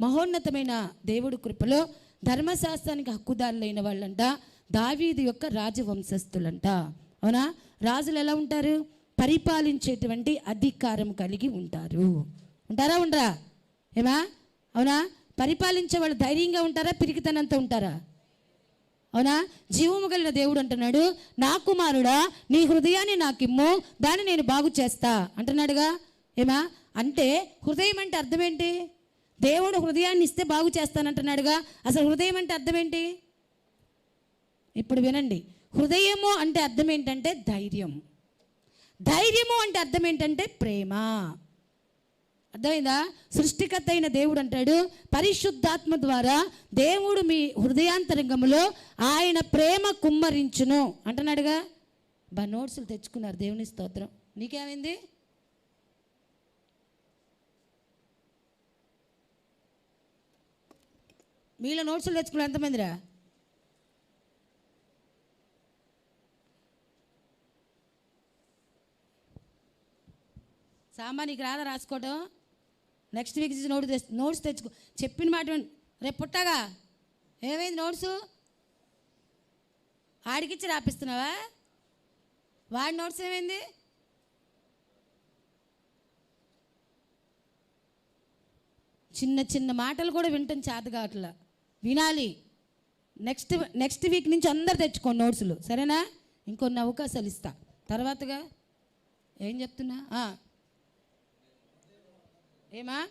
మహోన్నతమైన దేవుడు కృపలో ధర్మశాస్త్రానికి హక్కుదారులైన వాళ్ళంట దావీదు యొక్క రాజవంశస్థులంట. అవునా? రాజులు ఎలా ఉంటారు? పరిపాలించేటువంటి అధికారం కలిగి ఉంటారు. ఉంటారా ఉండరా? ఏమా? అవునా? పరిపాలించే వాళ్ళు ధైర్యంగా ఉంటారా? పిరికితనంతో ఉంటారా? అవునా? జీవము కలిగిన దేవుడు అంటున్నాడు నా కుమారుడా నీ హృదయాన్ని నాకిమ్ము దాన్ని నేను బాగు చేస్తా. అంటున్నాడుగా. ఏమా? అంటే హృదయం అంటే అర్థం ఏంటి? దేవుడు హృదయాన్ని ఇస్తే బాగు చేస్తానంటున్నాడుగా. అసలు హృదయం అంటే అర్థం ఏంటి? ఇప్పుడు వినండి. హృదయము అంటే అర్థం ఏంటంటే ధైర్యం. ధైర్యము అంటే అర్థం ఏంటంటే ప్రేమ. అర్థమైందా? సృష్టికర్త అయిన దేవుడు అంటాడు పరిశుద్ధాత్మ ద్వారా దేవుడు మీ హృదయాంతరంగంలో ఆయన ప్రేమ కుమ్మరించును. అంటున్నాడుగా. బా నోట్స్లు తెచ్చుకున్నారు దేవుని స్తోత్రం. నీకేమైంది? మీలో నోట్స్లు తెచ్చుకున్నారు ఎంతమందిరా? సామాన్యకి రాదా రాసుకోవడం నెక్స్ట్ వీక్ నోట్ నోట్స్ తెచ్చుకో. చెప్పిన మాట రేపు పుట్టగా. ఏమైంది నోట్సు? ఆడికిచ్చి రాపిస్తున్నావా? వాడి నోట్స్ ఏమైంది? చిన్న చిన్న మాటలు కూడా వింటాం చేత కావట్లా వినాలి. నెక్స్ట్ నెక్స్ట్ వీక్ నుంచి అందరు తెచ్చుకో నోట్స్లు. సరేనా? ఇంకొన్ని అవకాశాలు ఇస్తా. తర్వాతగా ఏం చెప్తున్నా? ఏమా?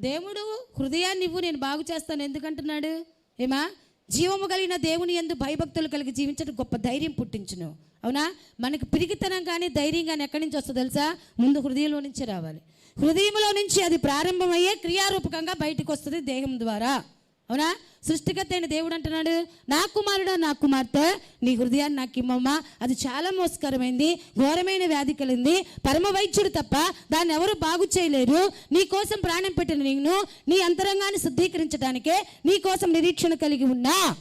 దేవుడు హృదయాన్ని ఇవ్వు నేను బాగు చేస్తాను. ఎందుకంటున్నాడు? ఏమా? జీవము కలిగిన దేవుని ఎందు భయభక్తులు కలిగి జీవించడం గొప్ప ధైర్యం పుట్టించును. అవునా? మనకు పిరిగితనం కానీ ధైర్యం కానీ ఎక్కడి నుంచి వస్తుందో తెలుసా? ముందు హృదయంలో నుంచి రావాలి. హృదయంలో నుంచి అది ప్రారంభమయ్యే క్రియారూపకంగా బయటకు వస్తుంది దేహం ద్వారా. అవునా? సృష్టికర్త అయిన దేవుడు అంటున్నాడు నా కుమారుడు నా కుమార్తె నీ హృదయాన్ని నాకు ఇమ్మమ్మా. అది చాలా మోసకరమైంది ఘోరమైన వ్యాధి కలిగింది పరమ వైద్యుడు తప్ప దాన్ని ఎవరు బాగు చేయలేరు. నీ కోసం ప్రాణం పెట్టిన నేను నీ అంతరంగాన్ని శుద్ధీకరించడానికే నీ కోసం నిరీక్షణ కలిగి ఉన్నా.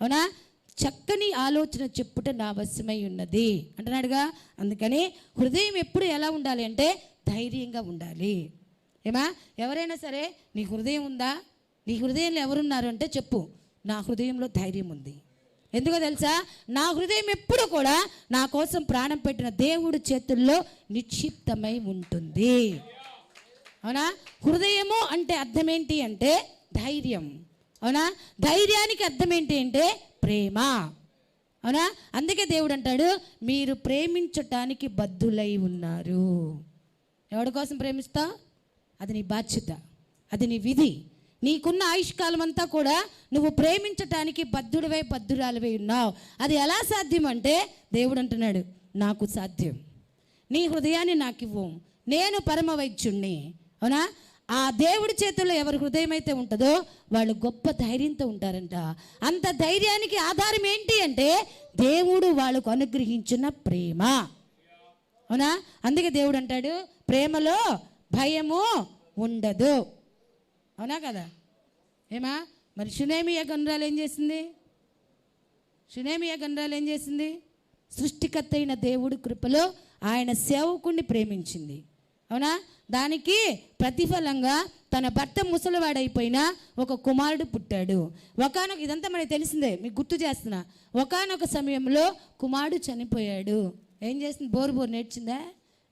అవునా? చక్కని ఆలోచన చెప్పుట నా వశమై ఉన్నది. అంటున్నాడుగా? అందుకని హృదయం ఎప్పుడు ఎలా ఉండాలి అంటే ధైర్యంగా ఉండాలి. ఏమా? ఎవరైనా సరే నీ హృదయం ఉందా? నీ హృదయంలో ఎవరున్నారు అంటే చెప్పు. నా హృదయంలో ధైర్యం ఉంది. ఎందుకో తెలుసా? నా హృదయం ఎప్పుడు కూడా నా కోసం ప్రాణం పెట్టిన దేవుడి చేతుల్లో నిక్షిప్తమై ఉంటుంది. అవునా? హృదయము అంటే అర్థం ఏంటి అంటే ధైర్యం. అవునా? ధైర్యానికి అర్థం ఏంటి అంటే ప్రేమ. అవునా? అందుకే దేవుడు అంటాడు మీరు ప్రేమించటానికి బద్దులై ఉన్నారు. ఎవరి కోసం ప్రేమిస్తా? అది నీ బాధ్యత. అది నీ విధి. నీకున్న ఆయుష్కాలం అంతా కూడా నువ్వు ప్రేమించటానికి బద్ధుడివై బద్ధురాలివై ఉన్నావు. అది ఎలా సాధ్యం అంటే దేవుడు అంటున్నాడు నాకు సాధ్యం. నీ హృదయాన్ని నాకు ఇవ్వు నేను పరమ వైద్యుణ్ణి అవునా? ఆ దేవుడి చేతుల్లో ఎవరి హృదయం అయితే ఉంటుందో వాళ్ళు గొప్ప ధైర్యంతో ఉంటారంట. అంత ధైర్యానికి ఆధారం ఏంటి అంటే దేవుడు వాళ్ళకు అనుగ్రహించిన ప్రేమ. అవునా? అందుకే దేవుడు అంటాడు ప్రేమలో భయము ఉండదు. అవునా కదా? ఏమా? మరి షునేమియా గండ్రాలు ఏం చేసింది? షునేమియా గండ్రాలు ఏం చేసింది? సృష్టికర్త అయిన దేవుడి కృపలో ఆయన సేవకుణ్ణి ప్రేమించింది. అవునా? దానికి ప్రతిఫలంగా తన భర్త ముసలివాడైపోయిన ఒక కుమారుడు పుట్టాడు. ఒకనొక ఇదంతా మనకి తెలిసిందే మీకు గుర్తు చేస్తున్నా. ఒకనొక సమయంలో కుమారుడు చనిపోయాడు. ఏం చేసింది? బోరు బోరు నేర్చిందా?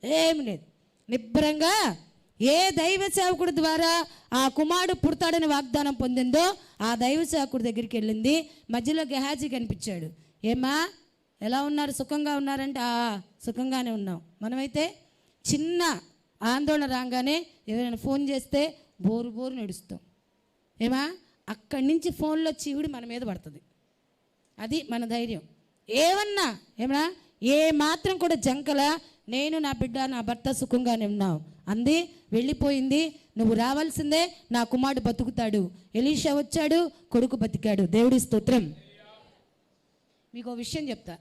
ఏమి లేదు. నిబ్బరంగా ఏ దైవ సేవకుడి ద్వారా ఆ కుమారుడు పుడతాడని వాగ్దానం పొందిందో ఆ దైవ సేవకుడి దగ్గరికి వెళ్ళింది. మధ్యలో గెహాజీ కనిపించాడు. ఏమా ఎలా ఉన్నారు? సుఖంగా ఉన్నారంటే "ఆ, సుఖంగానే ఉన్నాం. మనమైతే చిన్న ఆందోళన రాగానే ఎవరైనా ఫోన్ చేస్తే బోరు బోరు నడుస్తాం. ఏమా అక్కడి నుంచి ఫోన్లో చీవుడి మన మీద పడుతుంది. అది మన ధైర్యం. ఏమన్నా ఏమన్నా ఏ మాత్రం కూడా జంకల నేను నా బిడ్డ నా భర్త సుఖంగానే ఉన్నావు అంది వెళ్ళిపోయింది. నువ్వు రావాల్సిందే నా కుమారుడు బతుకుతాడు. ఎలీషా వచ్చాడు కొడుకు బతికాడు. దేవుడి స్తోత్రం. మీకు విషయం చెప్తా.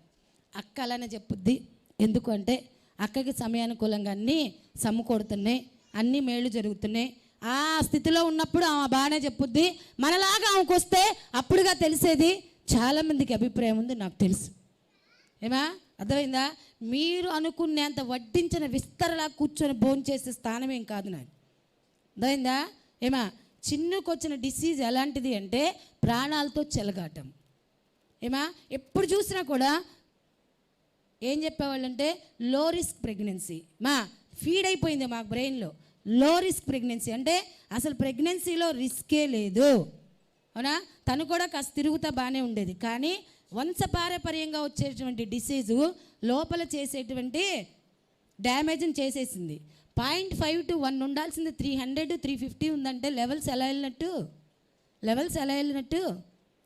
అక్క అలానే చెప్పుద్ది. ఎందుకంటే అక్కకి సమయానుకూలంగా అన్నీ సమకూడుతున్నాయి అన్నీ మేళ్ళు జరుగుతున్నాయి. ఆ స్థితిలో ఉన్నప్పుడు ఆమె బాగానే చెప్పుద్ది. మనలాగా ఆమెకు వస్తే అప్పుడుగా తెలిసేది చాలామందికి అభిప్రాయం ఉంది నాకు తెలుసు. ఏమా? అర్థమైందా? మీరు అనుకునేంత వడ్డించిన విస్తరలా కూర్చొని భోంచేసే స్థానం ఏం కాదు నాది అర్థమైందా? ఏమా? చిన్నుకు వచ్చిన డిసీజ్ ఎలాంటిది అంటే ప్రాణాలతో చెలగాటం. ఏమా? ఎప్పుడు చూసినా కూడా ఏం చెప్పేవాళ్ళంటే లో రిస్క్ ప్రెగ్నెన్సీ మా ఫీడ్ అయిపోయింది మా బ్రెయిన్లో లో రిస్క్ ప్రెగ్నెన్సీ అంటే అసలు ప్రెగ్నెన్సీలో రిస్కే లేదు. అవునా? తను కూడా కాస్త తిరుగుతా బాగానే ఉండేది. కానీ వంశపారపర్యంగా వచ్చేటువంటి డిసీజు లోపల చేసేటువంటి డ్యామేజ్ని చేసేసింది. పాయింట్ ఫైవ్ టు వన్ ఉండాల్సింది త్రీ హండ్రెడ్ త్రీ ఫిఫ్టీ ఉందంటే లెవెల్స్ ఎలా వెళ్ళినట్టు? లెవెల్స్ ఎలా వెళ్ళినట్టు?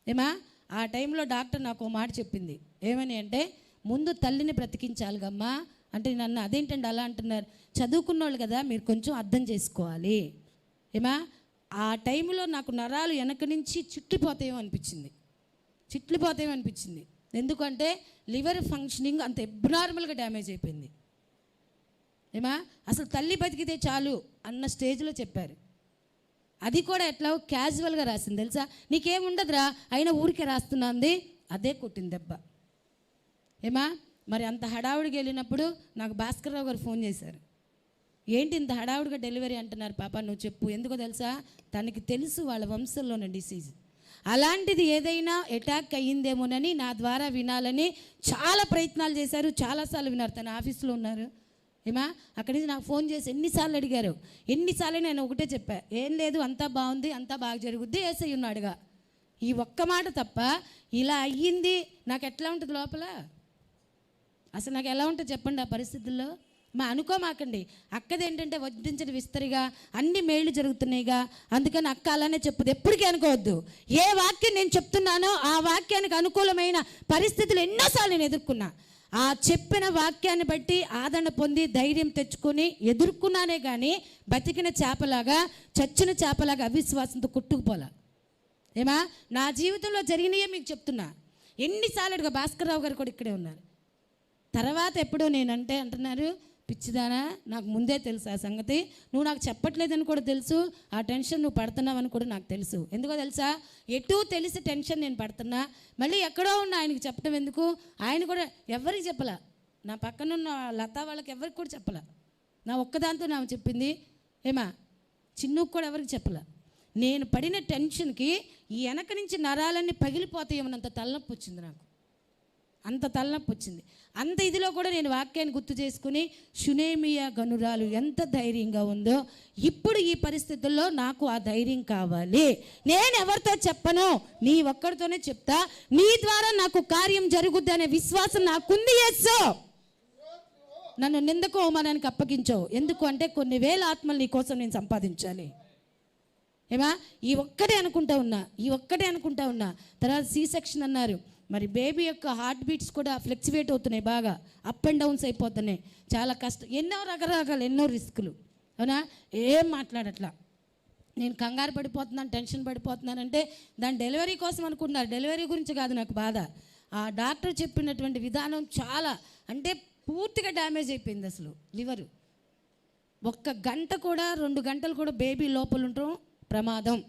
ఏమా? ఆ టైంలో డాక్టర్ నాకు ఓ మాట చెప్పింది. ఏమని అంటే ముందు తల్లిని బ్రతికించాలిగమ్మా అంటే నన్ను అదేంటండి అలా అంటున్నారు? చదువుకున్న వాళ్ళు కదా మీరు కొంచెం అర్థం చేసుకోవాలి. ఏమా? ఆ టైంలో నాకు నరాలు వెనక నుంచి చుట్టిపోతాయో అనిపించింది. చిట్లిపోతాయేమో అనిపించింది. ఎందుకంటే లివర్ ఫంక్షనింగ్ అంత ఎబ్నార్మల్గా డ్యామేజ్ అయిపోయింది. ఏమా? అసలు తల్లి బతికితే చాలు అన్న స్టేజ్లో చెప్పారు. అది కూడా ఎట్లా క్యాజువల్గా రాసింది తెలుసా? నీకేముండదురా అయినా ఊరికే రాస్తున్నాంది అదే కొట్టింది దెబ్బ. ఏమా? మరి అంత హడావుడికి వెళ్ళినప్పుడు నాకు భాస్కర్రావు గారు ఫోన్ చేశారు. ఏంటి ఇంత హడావుడిగా డెలివరీ అంటున్నారు పాప? నువ్వు చెప్పు. ఎందుకో తెలుసా? తనకి తెలుసు వాళ్ళ వంశంలోనే డిసీజ్ అలాంటిది ఏదైనా అటాక్ అయ్యిందేమోనని నా ద్వారా వినాలని చాలా ప్రయత్నాలు చేశారు. చాలాసార్లు విన్నారు. తన ఆఫీస్లో ఉన్నారు. ఏమా? అక్కడి నుంచి నాకు ఫోన్ చేసి ఎన్నిసార్లు అడిగారు. ఎన్నిసార్లు నేను ఒకటే చెప్పా. ఏం లేదు అంతా బాగుంది అంతా బాగా జరుగుద్ది ఏసై ఉన్నాడుగా. ఈ ఒక్క మాట తప్ప ఇలా అయ్యింది. నాకు ఎట్లా ఉంటుంది లోపల? అసలు నాకు ఎలా ఉంటుంది చెప్పండి ఆ పరిస్థితుల్లో? మా అనుకోమాకండి. అక్కది ఏంటంటే వడ్డించిన విస్తరిగా అన్ని మేళ్ళు జరుగుతున్నాయిగా. అందుకని అక్క అలానే చెప్పదు ఎప్పటికీ అనుకోవద్దు. ఏ వాక్యం నేను చెప్తున్నానో ఆ వాక్యానికి అనుకూలమైన పరిస్థితులు ఎన్నోసార్లు నేను ఎదుర్కొన్నా. ఆ చెప్పిన వాక్యాన్ని బట్టి ఆదరణ పొంది ధైర్యం తెచ్చుకొని ఎదుర్కొన్నానే కానీ బతికిన చేపలాగా చచ్చిన చేపలాగా అవిశ్వాసంతో కొట్టుకుపోలా. ఏమా? నా జీవితంలో జరిగినయే మీకు చెప్తున్నా. ఎన్నిసార్లుగా భాస్కర్రావు గారు కూడా ఇక్కడే ఉన్నారు. తర్వాత ఎప్పుడో నేనంటే అంటున్నారు పిచ్చిదానా? నాకు ముందే తెలుసు ఆ సంగతి. నువ్వు నాకు చెప్పట్లేదని కూడా తెలుసు. ఆ టెన్షన్ నువ్వు పడుతున్నావని కూడా నాకు తెలుసు. ఎందుకో తెలుసా? ఎటు తెలిసి టెన్షన్ నేను పడుతున్నా. మళ్ళీ ఎక్కడో ఉన్న ఆయనకి చెప్పడం ఎందుకు? ఆయన కూడా ఎవరికి చెప్పలా? నా పక్కనున్న లతా వాళ్ళకి ఎవరికి కూడా చెప్పలా? నా ఒక్కదాంతో నాకు చెప్పింది ఏమా చిన్నుకు కూడా ఎవరికి చెప్పలా? నేను పడిన టెన్షన్కి ఈ వెనక నుంచి నరాలన్నీ పగిలిపోతాయేమన్నంత తలనొప్పి వచ్చింది నాకు. అంత తలనొప్పి వచ్చింది. అంత ఇదిలో కూడా నేను వాక్యాన్ని గుర్తు చేసుకుని షునేమియా గనురాలు ఎంత ధైర్యంగా ఉందో ఇప్పుడు ఈ పరిస్థితుల్లో నాకు ఆ ధైర్యం కావాలి. నేను ఎవరితో చెప్పను? నీ ఒక్కడితోనే చెప్తా. నీ ద్వారా నాకు కార్యం జరుగుద్ది అనే విశ్వాసం నాకుంది ఎస్సో నన్ను నిందకు అవమానానికి అప్పగించవు. ఎందుకు అంటే కొన్ని వేల ఆత్మలు నీ కోసం నేను సంపాదించాలి. ఏమా? ఈ ఒక్కటే అనుకుంటా ఉన్నా ఈ ఒక్కటే అనుకుంటా ఉన్నా. తర్వాత సి సెక్షన్ అన్నారు. మరి బేబీ యొక్క హార్ట్ బీట్స్ కూడా ఫ్లెక్సివేట్ అవుతున్నాయి బాగా. అప్ అండ్ డౌన్స్ అయిపోతున్నాయి. చాలా కష్టం ఎన్నో రకరకాలు ఎన్నో రిస్కులు. అవునా? ఏం మాట్లాడట్లా? నేను కంగారు పడిపోతున్నాను టెన్షన్ పడిపోతున్నానంటే దాని డెలివరీ కోసం అనుకుంటున్నారు. డెలివరీ గురించి కాదు నాకు బాధ. ఆ డాక్టర్ చెప్పినటువంటి విధానం చాలా అంటే పూర్తిగా డ్యామేజ్ అయిపోయింది అసలు లివరు. ఒక్క గంట కూడా రెండు గంటలు కూడా బేబీ లోపల ఉండడం ప్రమాదం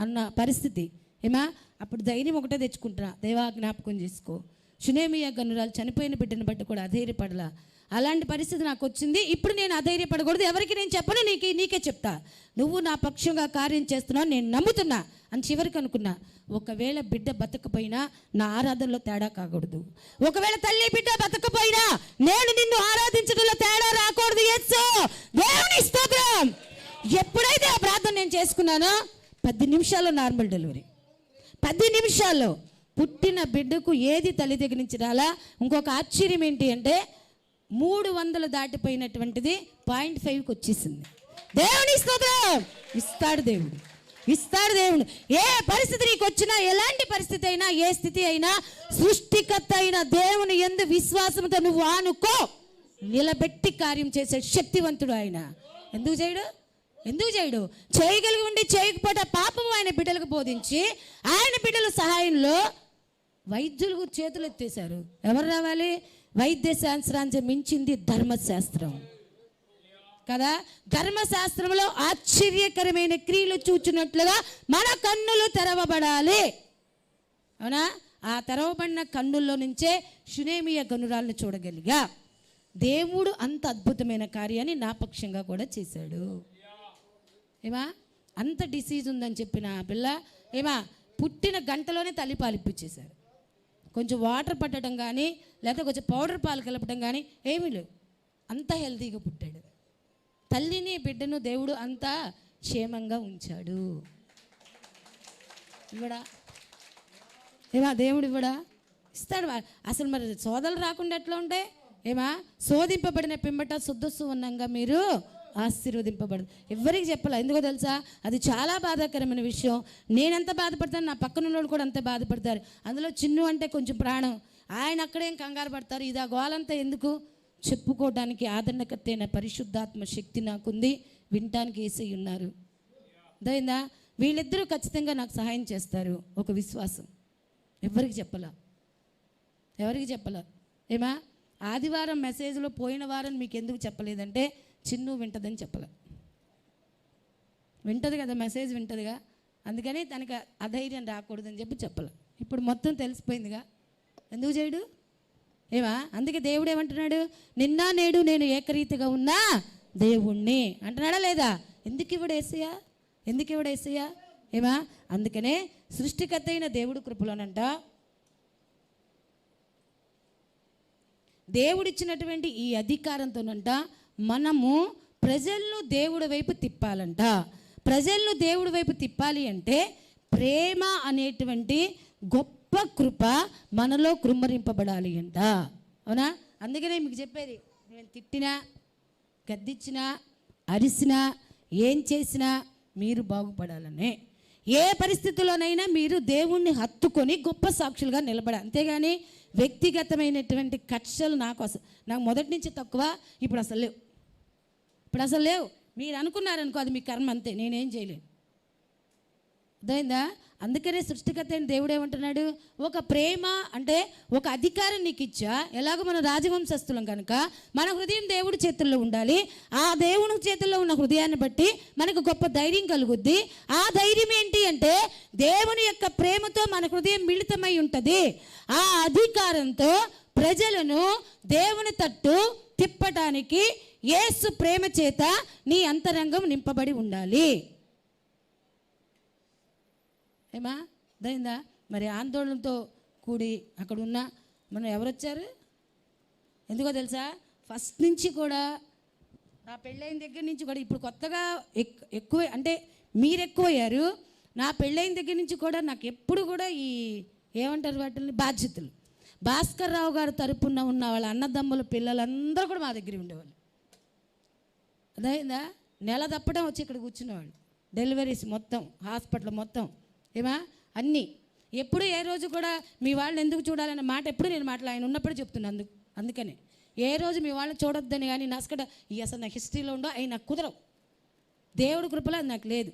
అన్న పరిస్థితి. ఏమా? అప్పుడు ధైర్యం ఒకటే తెచ్చుకుంటున్నా దేవా జ్ఞాపకం చేసుకో. షునేమియా గనురాలు చనిపోయిన బిడ్డను బట్టి కూడా అధైర్యపడలా. అలాంటి పరిస్థితి నాకు వచ్చింది. ఇప్పుడు నేను అధైర్యపడకూడదు. ఎవరికి నేను చెప్పను నీకు నీకే చెప్తా. నువ్వు నా పక్షంగా కార్యం చేస్తున్నావు నేను నమ్ముతున్నా అని చివరికి అనుకున్నా. ఒకవేళ బిడ్డ బతకపోయినా నా ఆరాధనలో తేడా కాకూడదు. ఒకవేళ తల్లి బిడ్డ బతకపోయినా నేను నిన్ను ఆరాధించడంలో తేడా రాకూడదు. ఎస్సు దేవుని స్తోత్రం. ఎప్పుడైతే ఆ ప్రార్థన నేను చేసుకున్నానో పది నిమిషాల్లో నార్మల్ డెలివరీ. పది నిమిషాల్లో పుట్టిన బిడ్డకు ఏది తల్లి దగ్గర నుంచి రాలా? ఇంకొక ఆశ్చర్యం ఏంటి అంటే మూడు వందలు దాటిపోయినటువంటిది పాయింట్ ఫైవ్కి వచ్చేసింది. దేవుని స్తోత్రం! ఇస్తాడు దేవుడు. ఇస్తాడు దేవుడు. ఏ పరిస్థితి నీకు వచ్చినా ఎలాంటి పరిస్థితి అయినా ఏ స్థితి అయినా సృష్టికర్త అయిన దేవుని ఎందు విశ్వాసంతో నువ్వు ఆనుకో. నిలబెట్టి కార్యం చేసే శక్తివంతుడు ఆయన. ఎందుకు చేయడు? ఎందుకు చేయడు? చేయగలిగి ఉండి చేయకపోతే పాపం ఆయన బిడ్డలకు బోధించి ఆయన బిడ్డల సహాయంలో వైద్యులకు చేతులు ఎత్తేశారు. ఎవరు రావాలి? వైద్య శాస్త్రాన్ని మించింది ధర్మశాస్త్రం. కదా? ధర్మశాస్త్రంలో ఆశ్చర్యకరమైన క్రియలు చూచినట్లుగా మన కన్నులు తెరవబడాలి. అవునా? ఆ తెరవబడిన కన్నుల్లో నుంచే షునేమియ గనురాలను చూడగలిగా. దేవుడు అంత అద్భుతమైన కార్యాన్ని నా పక్షంగా కూడా చేశాడు. ఏమా? అంత డిసీజ్ ఉందని చెప్పిన ఆ పిల్ల ఏమా? పుట్టిన గంటలోనే తల్లి పాలు ఇప్పించేశారు కొంచెం వాటర్ పట్టడం కానీ లేకపోతే కొంచెం పౌడర్ పాలు కలపడం కానీ ఏమీ లేవు. అంత హెల్తీగా పుట్టాడు. తల్లిని బిడ్డను దేవుడు అంతా క్షేమంగా ఉంచాడు. ఇవ్వడా? ఏమా దేవుడు ఇవ్వడా? ఇస్తాడు అసలు మరి సోదలు రాకుండా ఎట్లా ఉంటాయి ఏమా? శోధింపబడిన పిమ్మట శుద్ధ సువర్ణంగా మీరు ఆశీర్వదింపబడదు. ఎవరికి చెప్పాలి. ఎందుకో తెలుసా? అది చాలా బాధాకరమైన విషయం. నేనెంత బాధపడతాను? నా పక్కన వాళ్ళు కూడా అంతే బాధపడతారు. అందులో చిన్ను అంటే కొంచెం ప్రాణం. ఆయన అక్కడేం కంగారు పడతారు. ఇది ఆ గోలంతా ఎందుకు? చెప్పుకోవడానికి ఆదరణకర్త అయిన పరిశుద్ధాత్మ శక్తి నాకుంది. వినటానికి వేసి ఉన్నారు. అదైందా వీళ్ళిద్దరూ ఖచ్చితంగా నాకు సహాయం చేస్తారు. ఒక విశ్వాసం. ఎవరికి చెప్పలా? ఎవరికి చెప్పలా? ఏమా? ఆదివారం మెసేజ్లో పోయిన వారం మీకు ఎందుకు చెప్పలేదంటే చిన్ను వింటదని చెప్పలే. వింటది కదా మెసేజ్ వింటదిగా. అందుకని తనకి అధైర్యం రాకూడదని చెప్పి చెప్పలే. ఇప్పుడు మొత్తం తెలిసిపోయిందిగా. ఎందుకు చేయడు? ఏమా? అందుకే దేవుడు ఏమంటున్నాడు? నిన్న నేడు నేను ఏకరీతిగా ఉన్నా దేవుణ్ణి. అంటున్నాడా లేదా? ఎందుకు ఇవిడ ఏసయ్యా? ఎందుకు ఇవిడ ఏసయ్యా? ఏమా? అందుకనే సృష్టికర్త అయిన దేవుడు కృపలోనంట. దేవుడిచ్చినటువంటి ఈ అధికారంతోనంట మనము ప్రజలను దేవుడి వైపు తిప్పాలంట. ప్రజలను దేవుడి వైపు తిప్పాలి అంటే ప్రేమ అనేటువంటి గొప్ప కృప మనలో కృమ్మరింపబడాలి అంట. అవునా? అందుకనే మీకు చెప్పేది నేను తిట్టినా గద్దించినా అరిసినా ఏం చేసినా మీరు బాగుపడాలనే. ఏ పరిస్థితుల్లోనైనా మీరు దేవుణ్ణి హత్తుకొని గొప్ప సాక్షులుగా నిలబడాలి. అంతేగాని వ్యక్తిగతమైనటువంటి కక్షలు నాకు అసలు నాకు మొదటి నుంచి తక్కువ ఇప్పుడు అసలు లేవు. ఇప్పుడు అసలు లేవు. మీరు అనుకున్నారనుకో అది మీ కర్మ అంతే నేనేం చేయలేను. అర్థమైందా? అందుకనే సృష్టికర్త అయిన దేవుడు ఏమంటున్నాడు? ఒక ప్రేమ అంటే ఒక అధికారం నీకు ఇచ్చా ఎలాగో మన రాజవంశస్థులం కనుక మన హృదయం దేవుడి చేతుల్లో ఉండాలి. ఆ దేవుని చేతుల్లో ఉన్న హృదయాన్ని బట్టి మనకు గొప్ప ధైర్యం కలుగుద్ది. ఆ ధైర్యం ఏంటి అంటే దేవుని యొక్క ప్రేమతో మన హృదయం మిళితమై ఉంటుంది. ఆ అధికారంతో ప్రజలను దేవుని తట్టు తిప్పటానికి యేసు ప్రేమ చేత నీ అంతరంగం నింపబడి ఉండాలి. ఏమా? అదైందా మరి ఆందోళనతో కూడి అక్కడ ఉన్న మనం ఎవరు వచ్చారు ఎందుకో తెలుసా? ఫస్ట్ నుంచి కూడా నా పెళ్ళైన దగ్గర నుంచి కూడా ఇప్పుడు కొత్తగా ఎక్ ఎక్కువ అంటే మీరు ఎక్కువయ్యారు నా పెళ్ళైన దగ్గర నుంచి కూడా నాకు ఎప్పుడు కూడా ఈ ఏమంటారు వాటిని బాధ్యతలు. భాస్కర్ రావు గారు తరపున ఉన్న వాళ్ళ అన్నదమ్ముల పిల్లలందరూ కూడా మా దగ్గర ఉండేవాళ్ళు. అదైందా నెల తప్పడం వచ్చి ఇక్కడ కూర్చునేవాళ్ళు. డెలివరీస్ మొత్తం హాస్పిటల్ మొత్తం. ఏమా? అన్నీ. ఎప్పుడు ఏ రోజు కూడా మీ వాళ్ళని ఎందుకు చూడాలన్న మాట ఎప్పుడు నేను మాట్లా ఆయన ఉన్నప్పుడు చెప్తున్నాను అందుకు అందుకనే. ఏ రోజు మీ వాళ్ళని చూడొద్దని కానీ నసకట ఈ అసలు నా హిస్టరీలో ఉండో అవి నాకు కుదరవు. దేవుడి కృపలో అది నాకు లేదు.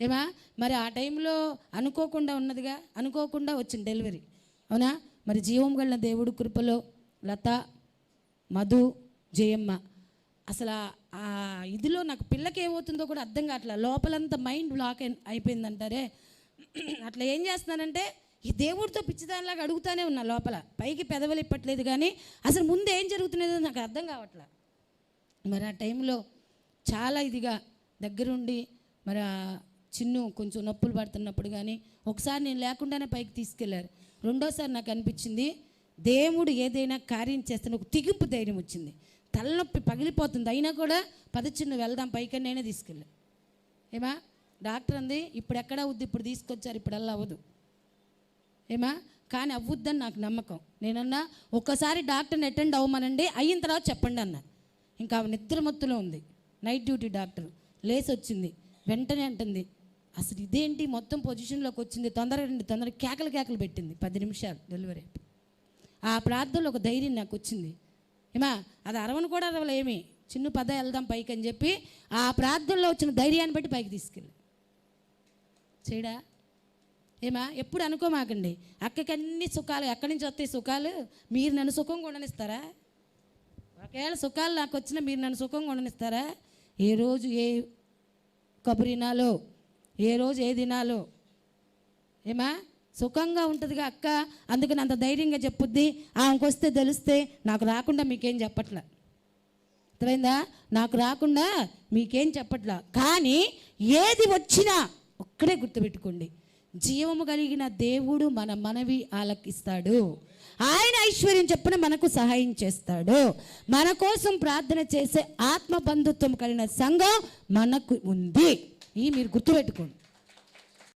ఏమా? మరి ఆ టైంలో అనుకోకుండా ఉన్నదిగా అనుకోకుండా వచ్చింది డెలివరీ. అవునా? మరి జీవం గల దేవుడు కృపలో లత మధు జయమ్మ. అసలు ఆ- ఇదిలో నాకు పిల్లకి ఏమవుతుందో కూడా అర్థం కావట్లేదు లోపలంతా మైండ్ బ్లాక్ అయిపోయిందంటారే? అట్లా ఏం చేస్తున్నానంటే ఈ దేవుడితో పిచ్చిదానిలాగా అడుగుతానే ఉన్నా లోపల. పైకి పెదవులు ఇప్పట్లేదు కానీ అసలు ముందు ఏం జరుగుతున్నదో నాకు అర్థం కావట్లా. మరి ఆ టైంలో చాలా ఇదిగా దగ్గరుండి మరి ఆ చిన్ను కొంచెం నొప్పులు పడుతున్నప్పుడు కానీ ఒకసారి నేను లేకుండానే పైకి తీసుకెళ్ళారు. రెండోసారి నాకు అనిపించింది దేవుడు ఏదైనా కార్యం చేస్తే ఒక తిగింపు ధైర్యం వచ్చింది. తలనొప్పి పగిలిపోతుంది అయినా కూడా పద చిన్ను వెళ్దాం నేనే తీసుకెళ్ళా. ఏమా? డాక్టర్ అంది ఇప్పుడు ఎక్కడ అవుద్ది ఇప్పుడు తీసుకొచ్చారు ఇప్పుడల్లా అవ్వదు. ఏమా? కానీ అవ్వద్దని నాకు నమ్మకం. నేనన్నా ఒక్కసారి డాక్టర్ని అటెండ్ అవ్వమనండి అయిన తర్వాత చెప్పండి అన్న. ఇంకా ఆమె నిద్ర ఉంది. Night duty doctor. లేసి వచ్చింది. వెంటనే అంటుంది అసలు ఇదేంటి? మొత్తం పొజిషన్లోకి వచ్చింది. తొందరగా రండి తొందరగా కేకలు కేకలు పెట్టింది. పది నిమిషాలు డెలివరీ ఆ ప్రార్థనలో ఒక ధైర్యం నాకు వచ్చింది. ఏమా? అది అరవను కూడా అరవలేమి. చిన్న పద వెళ్దాం పైకి అని చెప్పి ఆ ప్రార్థనలో వచ్చిన ధైర్యాన్ని బట్టి పైకి తీసుకెళ్ళి. చేయడా ఏమా? ఎప్పుడు అనుకోమాకండి అక్కకి అన్ని సుఖాలు ఎక్కడి నుంచి వస్తాయి సుఖాలు? మీరు నన్ను సుఖం ఉండనిస్తారా ఒకవేళ సుఖాలు నాకు వచ్చిన మీరు నన్ను సుఖంగా ఉండనిస్తారా ఏ రోజు ఏ కబురినాలో ఏ రోజు ఏ దినాలో? ఏమా? సుఖంగా ఉంటుందిగా అక్క. అందుకని అంత ధైర్యంగా చెప్పుద్ది. ఆమెకు వస్తే తెలిస్తే నాకు రాకుండా మీకేం చెప్పట్లా? అర్థమైందా? నాకు రాకుండా మీకేం చెప్పట్లా? కానీ ఏది వచ్చినా ఒక్కడే గుర్తుపెట్టుకోండి. జీవము కలిగిన దేవుడు మన మనవి ఆలకిస్తాడు. ఆయన ఐశ్వర్యం చెప్పున మనకు సహాయం చేస్తాడు. మన కోసం ప్రార్థన చేసే ఆత్మ బంధుత్వం కలిగిన సంఘం మనకు ఉంది. ఈ మీరు గుర్తుపెట్టుకోండి.